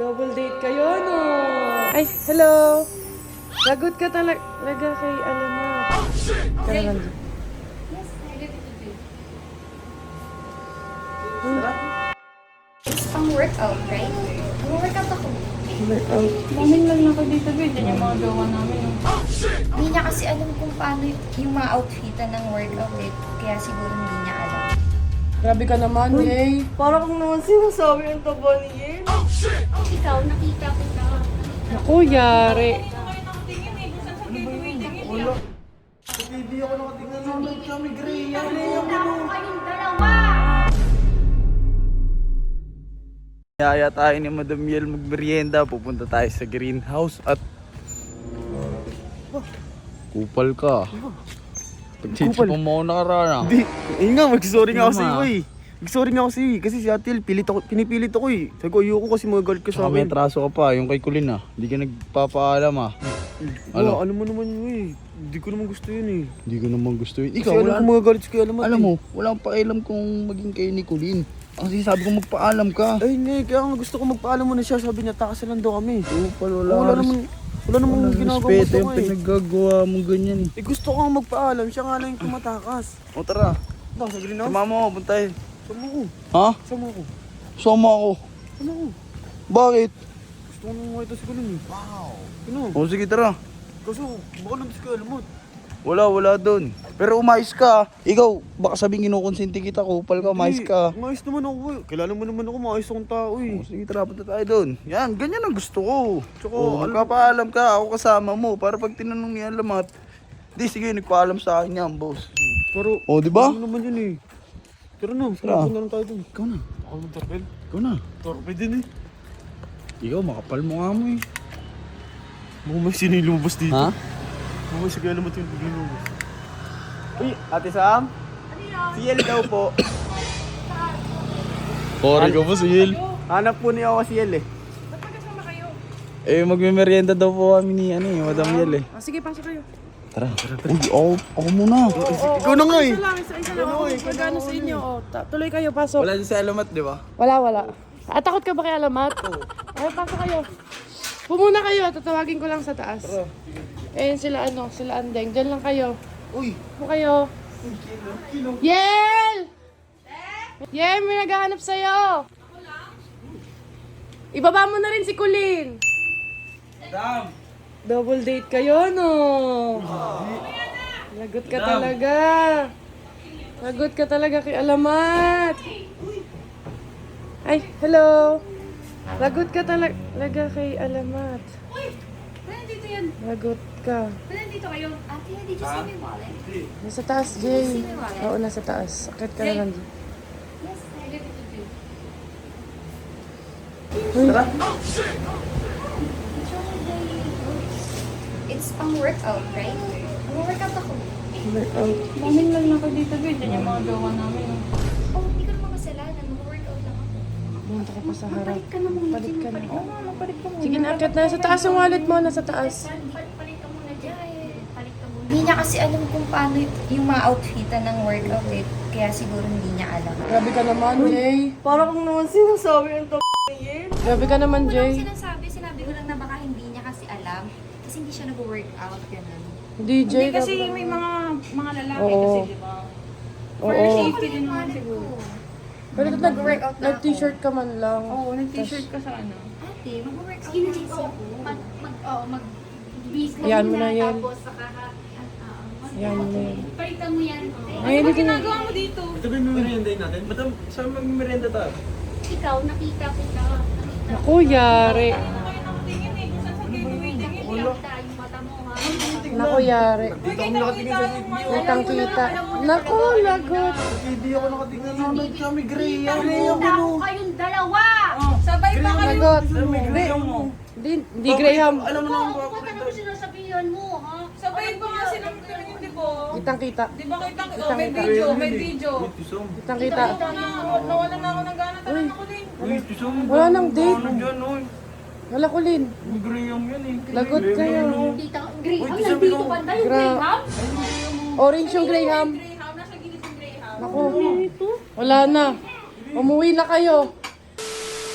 Double date kayo, no? Ay, hello! Lagot ka talaga kay alam mo. Kaya lang. It's pang workout, right? Mag-workout ako. Workout. Maming lang ako dito, babe. Yan yung mga gawa namin. oh. Hindi niya kasi alam kung paano yung mga outfitan ng workout eh. Kaya siguro hindi niya alam. Grabe ka naman, Jay. Para kung naman sinasabi ang taba ni Jay. Ikaw, nakita ko na. Naku, yari. Hindi ako nakatingnan ng kami gray. Yan kayong dalawa! Yaya tayo ni Madam Yel magmerienda. Pupunta tayo sa greenhouse at... Kupal ka. Pagtsitsipon mo ako nakarana. Hindi, eh nga, mag-sorry nga ako Ano sa ma? iyo eh. Mag-sorry nga ako sa iyo kasi si Atil, pilit ako, pinipilit ako eh. Sabi ko, ayoko kasi magagalit ka sa Saka may akin. atraso ka pa, yung kay Kulin ah. Hindi ka nagpapaalam ah. Ano? Ano? ano mo naman yun eh. Hindi ko naman gusto yun eh. Hindi ko naman gusto yun. Kasi Ikaw, alam wala, ko magagalit si Kuya Alamat alam eh. mo, wala akong pakialam kung maging kayo ni Kulin. Ang sinasabi ko magpaalam ka. Ay, hindi. Kaya nga gusto ko magpaalam mo na siya. Sabi niya, takas lang daw kami. Kupal, Wala, wala naman, wala namang Walang ginagawa mo respeto sa yung eh. pinaggagawa mo ganyan eh. Eh gusto ko nga magpaalam, siya nga lang yung tumatakas. O tara, Ito, sa greenhouse. sama mo, punta tayo. Sama ko. Ha? Sama ko. Sama ako. Sama ko. Bakit? Gusto ko nang makita si Kulin eh. Wow. Ano? O sige tara. Kaso, baka lang si Kuya Alamat. Wala, wala doon. Pero umayos ka. Ikaw, baka sabihin kinukonsinti kita, kupal ka, umayos ka. Maayos naman ako eh. Kilala mo naman ako, maayos akong tao eh. O, sige, tara, punta tayo doon. Yan, ganyan ang gusto ko. Tsaka, O, alam- magpapaalam ka, ako kasama mo. Para pag tinanong niya alamat, di sige, nagpaalam sa akin yan, boss. Pero, O, di ba? Ano naman yun eh. Tara na, Tara. tara na lang tayo dun. Ikaw na, Ako ng torpel. ikaw na. Torpel din eh. Ikaw, makapal mo nga mo eh. Mukhang may lumabas dito. Ha? Mukhang si Kuya Alamat yung biglang lumabas. Uy, Ate Sam? Yel daw po. Pori ka po, Sil. Hanap po niya ako si Yel eh. Eh, magme-merienda daw po kami ni, ano eh, Madam Yel eh. Ah, sige, pasok kayo. Tara, Uy, ako, ako muna. Ikaw na nga eh. Isa lang, isa, isa lang. Ako, magano sa inyo. Oh, ta- tuloy kayo, pasok. Wala din sa alamat, di ba? Wala, wala. Ah, takot ka ba kay Alamat? Oo. Ay, pasok kayo. Pumuna kayo, tatawagin ko lang sa taas. Ayun sila ano, sila Andeng. Diyan lang kayo. Uy, Upo kayo. Yel! Yel, may naghahanap sa'yo. Ibaba mo na rin si Kulin. Double date kayo, no? Lagot ka talaga. Lagot ka talaga kay Alamat. Ay, hello. Lagot ka talaga kay Alamat. Uy! Nandito yan. Lagot ka. Nandito kayo. Ate, did you see my wallet? Nasa taas, Jay. Oo, nasa taas. Akit ka na lang, Jay. Yes, I gave it to you. It's pang workout, right? Mag-workout ako. Workout. Maming lang ako dito, babe. Yan yung mga gawa namin. oh. Oh, hindi ko naman kasalanan. Mag-workout lang ako. Punta ka pa sa harap. Palit ka na muna. Palit ka na. Oo magpalit ka muna. Sige na, akit na. Sa taas yung wallet mo. Nasa taas. Palit, palit ka muna dyan. Palit ka muna. Hindi niya kasi alam kung paano yung mga outfitan ng workout eh. Kaya siguro hindi niya alam. Grabe ka naman, Jay. Para kung naman sinasabi ang ni Yen. Grabe ka naman, Wala Jay. sinasabi. Sinabi ko lang na baka hindi niya kasi alam. Kasi hindi siya nag-workout. Ganun. Hindi, Jay. Hindi kasi grabe may mga mga lalaki Oo. kasi, di ba? For Oo. safety din naman siguro. Pero nag, Mag-workout na nag-t-shirt ka man lang. Oo, nag-t-shirt ka sa ano. Ate, mag-workout na rin ako. Mag, mag, oh, mag, Yan mo na yan. Tapos saka, Yan mo yan. palitan mo yan. Ay, Ano na. ginagawa mo dito? Ito ba yung meriendahin natin? Ba't saan mag-merienda tayo? Ikaw, nakita ko na. Nakita Naku, yari. Naku, yari. Dito ako nakatingin sa video. Kitang kita. Naku, lagot. Hindi ako nakatingnan ng kami gray. Yan Nakita ko kayong dalawa! Sabay pa kayo. Lagot. Hindi, hindi, Graham. Alam mo na ang Bakit ano mo sinasabihan mo, ha? Sabay pa nga silang ba? Kitang kita. Di ba kita? Oh, may video, may video. Kitang kita. Wala na, nawala na ako ng gana. Tara na ko din. Uy. Wala nang date. Diyan, oy. Wala ko, Lin. May yung yan eh. Lagot kayo. Tita, Graham, nandito ba tayo, Gra- Graham? Orange yung Graham. Greyhound, nasa gilid yung Greyhound. Naku. Wala na. Umuwi na kayo.